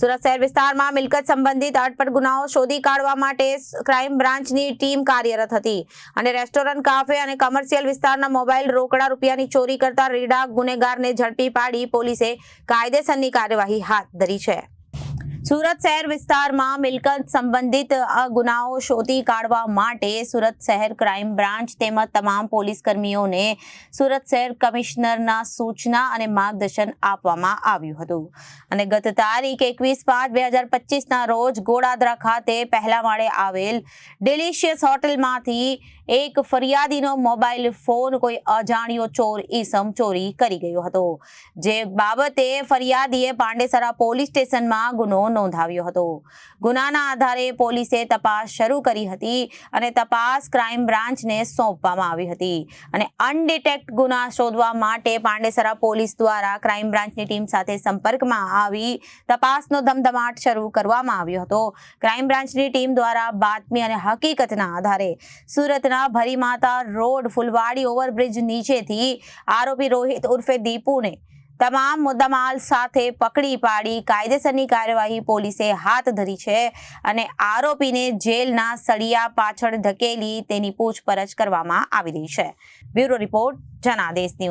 સુરત શહેર વિસ્તારમાં મિલકત સંબંધિત અટપટ ગુનાઓ શોધી કાઢવા માટે ક્રાઇમ બ્રાન્ચની ટીમ કાર્યરત હતી. અને રેસ્ટોરન્ટ, કાફે અને કમર્શિયલ વિસ્તારના મોબાઈલ રોકડા રૂપિયાની ચોરી કરતા રીડા ગુનેગારને ઝડપી પાડી પોલીસે કાયદેસરની કાર્યવાહી હાથ ધરી છે. સુરત શહેર વિસ્તારમાં મિલકત સંબંધિત ગુનાઓ શોધી કાઢવા માટે સુરત શહેર ક્રાઇમ બ્રાન્ચ તેમજ તમામ પોલીસ કર્મીઓને સુરત શહેર કમિશનરના સૂચના અને માર્ગદર્શન આપવામાં આવ્યું હતું. અને ગત તારીખ એકવીસ પાંચ બે હજાર પચીસના રોજ ગોડાદરા ખાતે પહેલા માળે આવેલ ડિલિશિયસ હોટલમાંથી એક ફરિયાદીનો મોબાઈલ ફોન કોઈ અજાણ્યો ચોર ઈસમ ચોરી કરી ગયો હતો. જે બાબતે ફરિયાદીએ પાંડેસરા પોલીસ સ્ટેશનમાં ગુનો નોંધાવ્યો હતો. ગુનાના આધારે પોલીસે તપાસ શરૂ કરી હતી અને તપાસ ક્રાઇમ બ્રાન્ચને સોંપવામાં આવી હતી. અને અનડિટેક્ટ ગુના શોધવા માટે પાંડેસરા પોલીસ દ્વારા ક્રાઇમ બ્રાન્ચની ટીમ સાથે સંપર્કમાં આવી તપાસનો ધમધમાટ શરૂ કરવામાં આવ્યો હતો. ક્રાઇમ બ્રાન્ચની ટીમ દ્વારા બાતમી અને હકીકતના આધારે સુરતના ભરીમાતા રોડ ફુલવાડી ઓવરબ્રિજ નીચેથી આરોપી રોહિત ઉર્ફે દીપુને તમામ મુદ્દામાલ સાથે પકડી પાડી કાયદેસરની કાર્યવાહી પોલીસે હાથ ધરી છે અને આરોપીને જેલના સળિયા પાછળ ધકેલી તેની પૂછપરછ કરવામાં આવી રહી છે. Bureau report Janadesh news.